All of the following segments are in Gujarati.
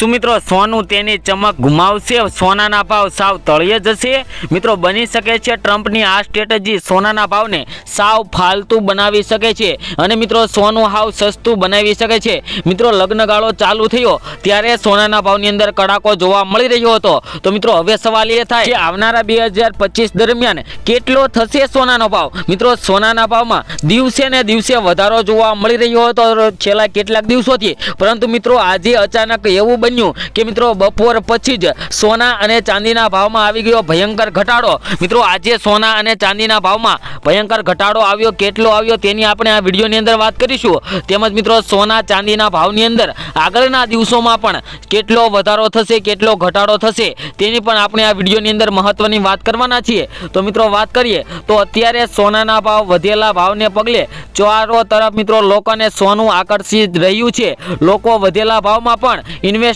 શું મિત્રો, સોનું તેની ચમક ગુમાવશે? સોનાના ભાવ સાવ તળિયે જશે? મિત્રો, બની શકે છે ટ્રમ્પની આ સ્ટ્રેટેજી. સોનાના ભાવને સાવ ફાલતુ બનાવી શકે છે. અને મિત્રો, સોનું હાવ સસ્તું બનાવી શકે છે. મિત્રો, લગ્નગાળો ચાલુ થયો. ત્યારે સોનાના ભાવની અંદર કડાકો જોવા મળી રહ્યો હતો. તો મિત્રો, હવે સવાલ એ થાય કે આવનારા બે હજાર પચીસ દરમિયાન કેટલો થશે સોનાનો ભાવ? મિત્રો, સોનાના ભાવમાં દિવસે ને દિવસે વધારો જોવા મળી રહ્યો હતો. છેલ્લા કેટલાક દિવસોથી. પરંતુ મિત્રો, આજે અચાનક એવું બન્યું કે મિત્રો બપોર પછી જ સોના અને ચાંદીના ભાવમાં આવી ગયો ભયંકર ઘટાડો. મિત્રો આજે સોના અને ચાંદીના ભાવમાં ભયંકર ઘટાડો આવ્યો. કેટલો આવ્યો તેની આપણે આ વિડીયોની અંદર વાત કરીશું. તેમજ મિત્રો સોના, ચાંદીના ભાવની અંદર આગળના દિવસોમાં પણ કેટલો વધારો થશે, કેટલો ઘટાડો થશે તેની પણ આપણે આ વિડીયોની અંદર મહત્વની વાત કરવાના છીએ. તો મિત્રો વાત કરીએ તો અત્યારે સોનાના ભાવ વધેલા ભાવને પગલે ચારો તરફ મિત્રો લોકોને સોનું આકર્ષિત રહ્યું છે. લોકો વધેલા ભાવમાં પણ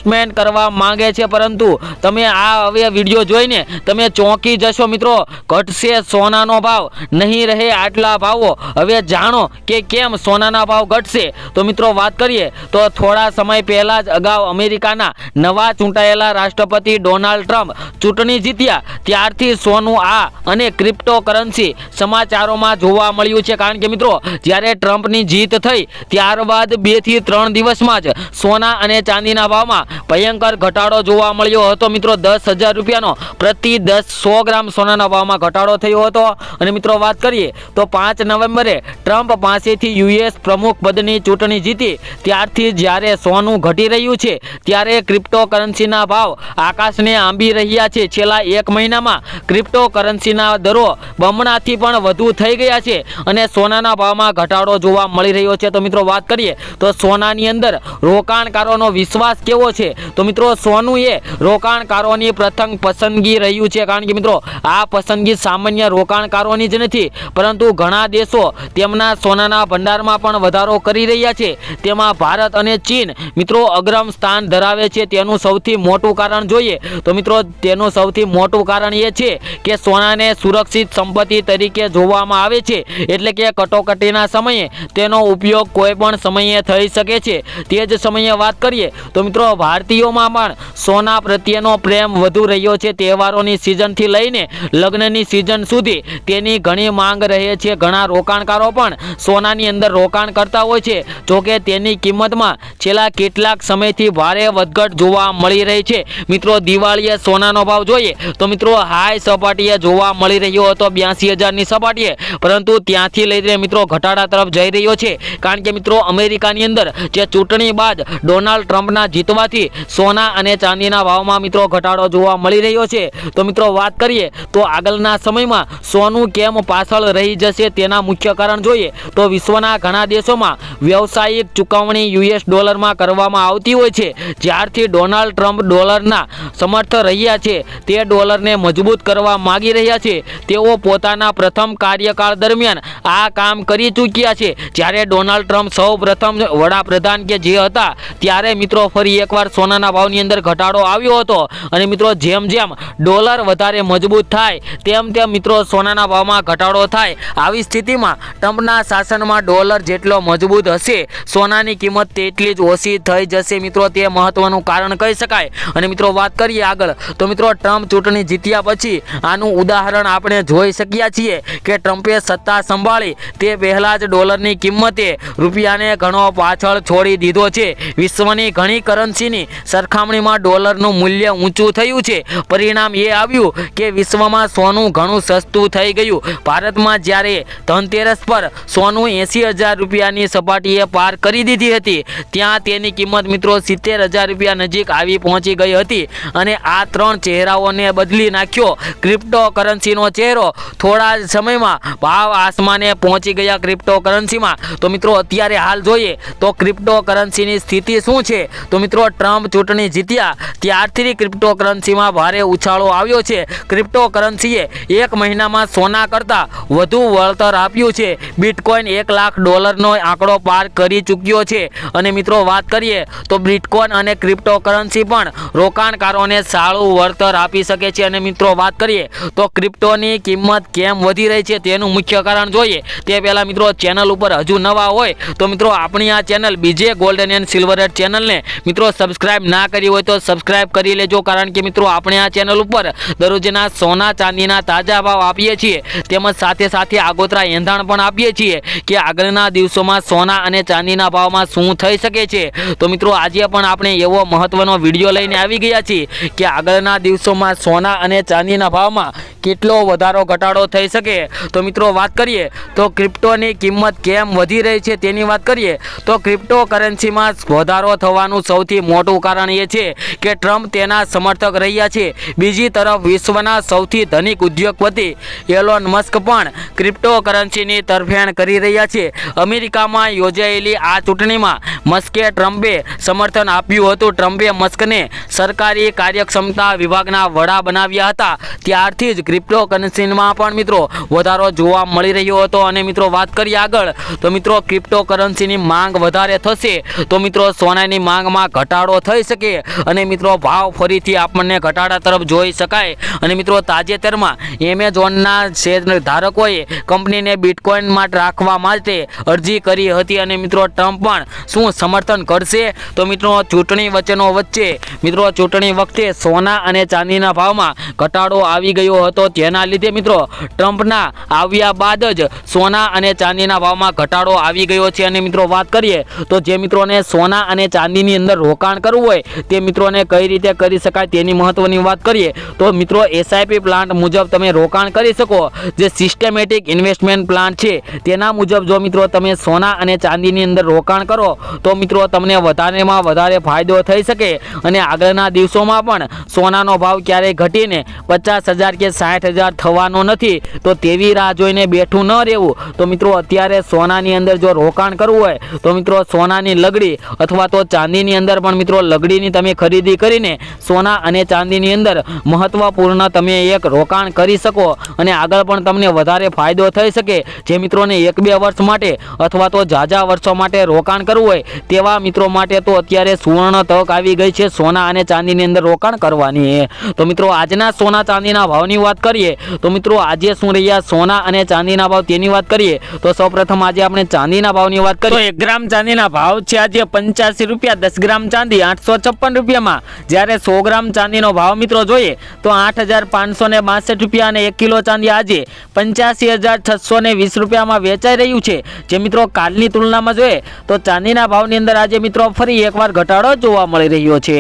ઇન્વેસ્ટમેન્ટ કરવા માંગે છે, પરંતુ તમે આ હવે વીડિયો જોઈને તમે ચોંકી જશો મિત્રો. ઘટશે સોનાનો ભાવ, નહીં રહે આટલા ભાવો. હવે જાણો કે કેમ સોનાના ભાવ ઘટશે. તો મિત્રો વાત કરીએ, તો થોડા સમય પહેલાં જ અગાઉ અમેરિકાના નવા ચૂંટાયેલા રાષ્ટ્રપતિ ડોનાલ્ડ ટ્રમ્પ ચૂંટણી જીત્યા. ત્યારથી સોનું આ અને ક્રિપ્ટો કરન્સી સમાચારોમાં જોવા મળ્યું છે. કારણ કે મિત્રો, જ્યારે ટ્રમ્પની જીત થઈ, ત્યારબાદ બેથી ત્રણ દિવસમાં જ સોના અને ચાંદીના ભાવમાં ભયંકર ઘટાડો જોવા મળ્યો હતો મિત્રો, દસ હજાર રૂપિયાનો. પ્રતિ દસ સો ગ્રામ સોનાના ભાવમાં ઘટાડો થયો હતો. અને મિત્રો, વાત કરીએ તો પાંચ નવેમ્બરે ટ્રમ્પ પાસેથી યુએસ પ્રમુખ પદની ચૂંટણી જીતી. ત્યારથી જ્યારે સોનું ઘટી રહ્યું છે, ત્યારે ક્રિપ્ટો કરન્સીના ભાવ આકાશને આંબી રહ્યા છે. છેલ્લા એક મહિનામાં ક્રિપ્ટો કરન્સીના દરો બમણાથી પણ વધુ થઈ ગયા છે અને સોનાના ભાવમાં ઘટાડો જોવા મળી રહ્યો છે. તો મિત્રો, વાત કરીએ તો સોનાની અંદર રોકાણકારોનો વિશ્વાસ કેવો છે? તો મિત્રો સોનું એ રોકાણકારોની પ્રથમ પસંદગી રહ્યું છે. કારણ કે મિત્રો, આ પસંદગી સામાન્ય રોકાણકારોની જ નથી, પરંતુ ઘણા દેશો તેમના સોનાના ભંડારમાં પણ વધારો કરી રહ્યા છે. તેમાં ભારત અને ચીન, મિત્રો, અગ્રમ સ્થાન ધરાવે છે. તેનું સૌથી મોટું કારણ જોઈએ તો મિત્રો, તેનું સૌથી મોટું કારણ એ છે કે સોનાને સુરક્ષિત સંપત્તિ તરીકે જોવામાં આવે છે. એટલે કે કટોકટીના સમયે તેનો ઉપયોગ કોઈ પણ સમયે થઈ શકે છે. તે જ સમયે વાત કરીએ તો મિત્રો ભારતીયોમાં પણ સોના પ્રત્યેનો પ્રેમ વધુ રહ્યો છે. તહેવારોની સિઝનથી લઈને લગ્નની સિઝન સુધી તેની ઘણી માંગ રહે છે. ઘણા રોકાણકારો પણ સોનાની અંદર રોકાણ કરતા હોય છે. જોકે તેની કિંમતમાં છેલ્લા કેટલાક સમયથી ભારે વધઘટ જોવા મળી રહી છે. મિત્રો, દિવાળીએ સોનાનો ભાવ જોઈએ તો મિત્રો હાઈ સપાટીએ જોવા મળી રહ્યો હતો. બ્યાસી હજારની સપાટીએ. પરંતુ ત્યાંથી લઈને મિત્રો, ઘટાડા તરફ જઈ રહ્યો છે. કારણ કે મિત્રો, અમેરિકાની અંદર જે ચૂંટણી બાદ ડોનાલ્ડ ટ્રમ્પના જીતવાથી સોના અને ચાંદીના ભાવમાં મિત્રો ઘટાડો જોવા મળી રહ્યો છે. તો મિત્રો વાત કરીએ તો આગળના સમયમાં સોનું કેમ પાછળ રહી જશે તેના મુખ્ય કારણ જોઈએ તો વિશ્વના ઘણા દેશોમાં વ્યવસાયિક ચૂકવણી યુએસ ડોલરમાં કરવામાં આવતી હોય છે. જ્યારથી ડોનાલ્ડ ટ્રમ્પ ડોલરના સમર્થ રહ્યા છે, તે ડોલરને મજબૂત કરવા માગી રહ્યા છે. તેઓ પોતાના પ્રથમ કાર્યકાળ દરમિયાન આ કામ કરી ચૂક્યા છે. જ્યારે ડોનાલ્ડ ટ્રમ્પ સૌ પ્રથમ વડાપ્રધાન કે જે હતા, ત્યારે મિત્રો ફરી એકવાર સોનાના ભાવની અંદર ઘટાડો આવ્યો હતો. અને મિત્રો, જેમ જેમ ડોલર વધારે મજબૂત થાય, તેમ તેમ મિત્રો સોનાના ભાવમાં ઘટાડો થાય. આવી સ્થિતિમાં ટ્રમ્પના શાસનમાં ડોલર જેટલો મજબૂત હશે, સોનાની કિંમત તેટલી જ ઓછી થઈ જશે મિત્રો, તે મહત્વનું કારણ કહી શકાય. અને મિત્રો, વાત કરીએ આગળ, તો મિત્રો, ટ્રમ્પ ચૂંટણી જીત્યા પછી આનું ઉદાહરણ આપણે જોઈ શક્યા છીએ કે ટ્રમ્પે સત્તા સંભાળી, તે પહેલાં જ ડોલરની કિંમતે રૂપિયાને ઘણો પાછળ છોડી દીધો છે. વિશ્વની ઘણી કરન્સીની સરખામણીમાં ડોલરનું મૂલ્ય ઊંચું થયું છે. પરિણામ એ આવ્યું કે વિશ્વમાં સોનું ઘણું સસ્તું થઈ ગયું. ભારતમાં જ્યારે ધનતેરસ પર સોનું એંસી હજાર રૂપિયાની સપાટીએ પાર કરી દીધી હતી, ત્યાં તેની કિંમત મિત્રો સિત્તેર હજાર રૂપિયા નજીક આવી પહોંચી ગઈ હતી અને આ ત્રણ ચહેરાઓને બદલી નાખ્યો. ક્રિપ્ટો કરન્સીનો ચહેરો થોડા જ સમયમાં ભાવ આસમાને પહોંચી ગયા ક્રિપ્ટો કરન્સીમાં તો મિત્રો, અત્યારે હાલ જોઈએ તો ક્રિપ્ટો કરન્સીની સ્થિતિ શું છે? તો મિત્રો ટ્રમ્પ ચૂંટણી જીત્યા ત્યારથી ક્રિપ્ટોકરન્સીમાં ભારે ઉછાળો આવ્યો છે. ક્રિપ્ટો કરન્સીએ એક મહિનામાં સોના કરતાં વધુ વળતર આપ્યું છે. બિટકોઇન એક લાખ ડોલરનો આંકડો પાર કરી ચૂક્યો છે. અને મિત્રો, વાત કરીએ તો બિટકોઇન અને ક્રિપ્ટોકરન્સી પણ રોકાણકારોને સારું વળતર આપી શકે છે. અને મિત્રો, વાત કરીએ તો ક્રિપ્ટોની કિંમત કેમ વધી રહી છે તેનું મુખ્ય કારણ જોઈએ. તે પહેલાં મિત્રો, ચેનલ ઉપર હજુ નવા હોય તો મિત્રો, આપણી આ ચેનલ બીજે ગોલ્ડન એન્ડ સિલ્વર ચેનલને મિત્રો સબસ્ક્રાઈબ સબસ્ક્રાઇબ ના કરી હોય તો સબસ્ક્રાઇબ કરી લેજો. કારણ કે મિત્રો, આપણે આ ચેનલ ઉપર દરરોજના સોના ચાંદીના તાજા ભાવ આપીએ છીએ. તેમજ સાથે સાથે આગોતરા એંધાણ પણ આપીએ છીએ કે આગળના દિવસોમાં સોના અને ચાંદીના ભાવમાં શું થઈ શકે છે. તો મિત્રો, આજે પણ આપણે એવો મહત્વનો વીડિયો લઈને આવી ગયા છીએ કે આગળના દિવસોમાં સોના અને ચાંદીના ભાવમાં કેટલો વધારો, ઘટાડો થઈ શકે. તો મિત્રો, વાત કરીએ તો ક્રિપ્ટોની કિંમત કેમ વધી રહી છે તેની વાત કરીએ તો ક્રિપ્ટો કરન્સીમાં વધારો થવાનું સૌથી મોટું કારણ એ છે કે ટ્રમ્પ તેના સમર્થક રહ્યા છે. બીજી તરફ વિશ્વના સૌથી ધનિક ઉદ્યોગપતિ એલોન મસ્ક પણ ક્રિપ્ટોકરન્સીની તરફેણ કરી રહ્યા છે. અમેરિકામાં યોજાયેલી આ ચૂંટણીમાં મસ્કે ટ્રમ્પે સમર્થન આપ્યું હતું. ટ્રમ્પે મસ્કને સરકારી કાર્યક્ષમતા વિભાગના વડા બનાવ્યા હતા. ત્યારથી જ ક્રિપ્ટોકરન્સીમાં પણ મિત્રો વધારો જોવા મળી રહ્યો હતો. અને મિત્રો વાત કરીએ આગળ, તો મિત્રો ક્રિપ્ટોકરન્સીની માંગ વધારે થશે. તો મિત્રો સોનાની માંગમાં ઘટાડો થઈ શકે. અને મિત્રો, ભાવ ફરીથી આપણને ઘટાડા તરફ જોઈ શકાય. અને મિત્રો, તાજેતરમાં એમેઝોનના શેર ધારકોએ કંપનીને બિટકોઇનમાં રાખવા માટે અરજી કરી હતી. અને મિત્રો, ટ્રમ્પ પણ શું સમર્થન કરશે? તો મિત્રો, ચૂંટણી વચ્ચેનો વચ્ચે, મિત્રો, ચૂંટણી વખતે સોના અને ચાંદીના ભાવમાં ઘટાડો આવી ગયો હતો. તેના લીધે મિત્રો, ટ્રમ્પના આવ્યા બાદ જ સોના અને ચાંદીના ભાવમાં ઘટાડો આવી ગયો છે. અને મિત્રો, વાત કરીએ તો જે મિત્રોને સોના અને ચાંદીની અંદર રોકાણ કરવું હોય તે મિત્રોને કઈ રીતે કરી શકાય તેની મહત્વની વાત કરીએ, તો મિત્રો એસઆઈપી પ્લાન્ટ મુજબ તમે રોકાણ કરી શકો. જે સિસ્ટમેટિક ઇન્વેસ્ટમેન્ટ પ્લાન છે, તેના મુજબ જો મિત્રો તમે સોના અને ચાંદીની અંદર રોકાણ કરો, તો મિત્રો તમને વધારેમાં વધારે ફાયદો થઈ શકે. અને આગળના દિવસોમાં પણ સોનાનો ભાવ ક્યારેય ઘટીને પચાસ હજાર કે સાઠ હજાર થવાનો નથી, તો તેવી રાહ જોઈને બેઠું ન રહેવું. તો મિત્રો અત્યારે સોનાની અંદર જો રોકાણ કરવું હોય, તો મિત્રો સોનાની લગડી અથવા તો ચાંદીની અંદર પણ મિત્રો લગડીની તમે ખરીદી કરીને સોના અને ચાંદીની અંદર મહત્વપૂર્ણ તમે એક રોકાણ કરી શકો અને આગળ પણ તમને વધારે ફાયદો થઈ શકે. જે મિત્રોને એક બે વર્ષ માટે અથવા તો ઝાઝા વર્ષો માટે રોકાણ કરવું હોય તેવા મિત્રો માટે તો અત્યારે સુવર્ણ તક આવી ગઈ છે સોના અને ચાંદીની અંદર રોકાણ કરવાની. તો મિત્રો આજના સોના ચાંદીના ભાવની વાત કરીએ તો મિત્રો આજે શું રહ્યા? સોના અને ચાંદીના ભાવ તેની વાત કરીએ તો સૌપ્રથમ આજે આપણે ચાંદીના ભાવની વાત કરીએ. એક ગ્રામ ચાંદીના ભાવ છે આજે પંચ્યાસી રૂપિયા દસ ગ્રામ ચાંદી. આઠસો છપ્પન રૂપિયામાં. જ્યારે સો ગ્રામ ચાંદીનો ભાવ મિત્રો જોઈએ, તો આઠ હજાર પાંચસો ને રૂપિયા અને એક કિલો ચાંદી આજે પંચ્યાસી હજાર છસો વીસ રૂપિયામાં વેચાઈ રહ્યું છે. જે મિત્રો કાલની તુલનામાં જોઈએ, તો ચાંદીના ભાવની અંદર આજે મિત્રો ફરી એકવાર ઘટાડો જોવા મળી રહ્યો છે.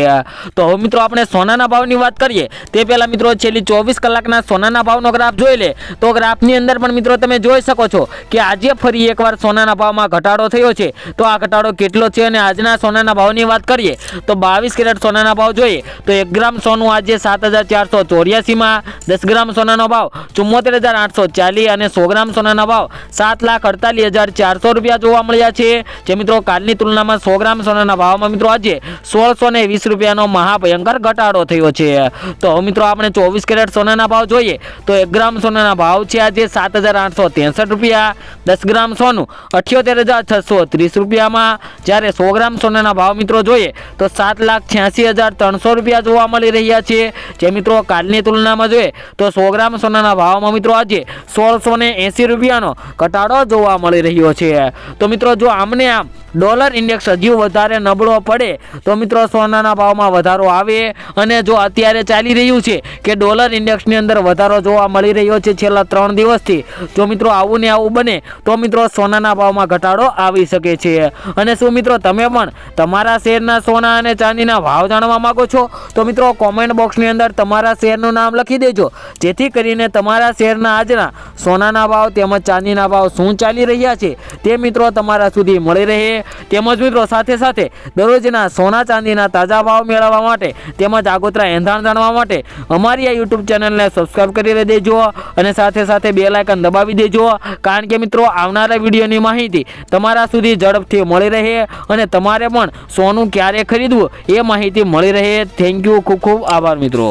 તો હવે મિત્રો આપણે સોનાના ભાવની વાત કરીએ, તે પહેલાં મિત્રો છેલ્લી ચોવીસ કલાકના સોનાના ભાવનો ગ્રાફ જોઈ લે. તો ગ્રાફની અંદર પણ મિત્રો તમે જોઈ શકો છો કે આજે ફરી એકવાર સોનાના ભાવમાં ઘટાડો થયો છે. તો આ ઘટાડો કેટલો છે અને આજના સોનાના ભાવની વાત કરીએ તો બાવીસ કેરેટ સોનાના ભાવ જોઈએ તો એક ગ્રામ સોનું આજે સાત હજાર ચારસો ચોર્યાસીમાં, દસ ગ્રામ સોનાનો ભાવ ચુમ્મોતેર હજાર આઠસો ચાલીસ અને સો ગ્રામ સોનાના ભાવ સાત લાખ અડતાલીસ હજાર ચારસો રૂપિયા જોવા મળ્યા છે. જે મિત્રો કાલની તુલનામાં સો ગ્રામ સોનાના ભાવમાં મિત્રો આજે સોળસો ને વીસ રૂપિયાનો મહાભયંકર ઘટાડો થયો છે. તો મિત્રો આપણે ચોવીસ કેરેટ સોનાના ભાવ જોઈએ તો એક ગ્રામ સોનાના ભાવ છે આજે સાત હજાર આઠસો ત્રેસઠ રૂપિયા, દસ ગ્રામ સોનું અઠ્યોતેર હજાર છસો ત્રીસ રૂપિયામાં. જ્યારે સો ગ્રામ સોનાના ભાવ મિત્રો જોઈએ તો સાત લાખ છ્યાસી હજાર ત્રણસો રૂપિયા જોવા મળી રહ્યા છે. જે મિત્રો કાલની તુલનામાં જોઈએ તો સો ગ્રામ સોનાના ભાવમાં મિત્રો આજે સોળસો ને એંસી રૂપિયાનો ઘટાડો જોવા મળી રહ્યો છે. તો મિત્રો જો આમને આમ ડોલર ઇન્ડેક્સ હજી વધારે નબળો પડે તો મિત્રો સોનાના ભાવમાં વધારો આવે અને જો અત્યારે ચાલી રહ્યું છે કે ડોલર ઇન્ડેક્સની અંદર વધારો જોવા મળી રહ્યો છે છેલ્લા ત્રણ દિવસથી, જો મિત્રો આવું ને આવું બને તો મિત્રો સોનાના ભાવમાં ઘટાડો આવી શકે છે. અને શું મિત્રો તમે પણ તમારા શેરના સોના અને ચાંદીના ભાવ જાણવા માંગો છો? તો મિત્રો કોમેન્ટ બોક્સની અંદર તમારા શેરનું નામ લખી દેજો. જેથી કરીને તમારા શેરના આજના સોનાના ભાવ તેમજ ચાંદીના ભાવ શું ચાલી રહ્યા છે તે મિત્રો તમારા સુધી મળી રહે. તેમજ મિત્રો, સાથે સાથે દરરોજના સોના ચાંદીના તાજા ભાવ મેળવવા માટે તેમજ આગોતરા એંધાણ જાણવા માટે અમારી આ યુટ્યુબ ચેનલને સબસ્ક્રાઈબ કરી દેજો અને સાથે સાથે બે લાયકન દબાવી દેજો. કારણ કે મિત્રો, આવનારા વિડીયોની માહિતી તમારા સુધી ઝડપથી મળી રહે અને તમારે પણ સોનું ક્યારે ખરીદવું. એ માહિતી મળી રહે. થેન્ક યુ ખૂબ ખૂબ આભાર મિત્રો.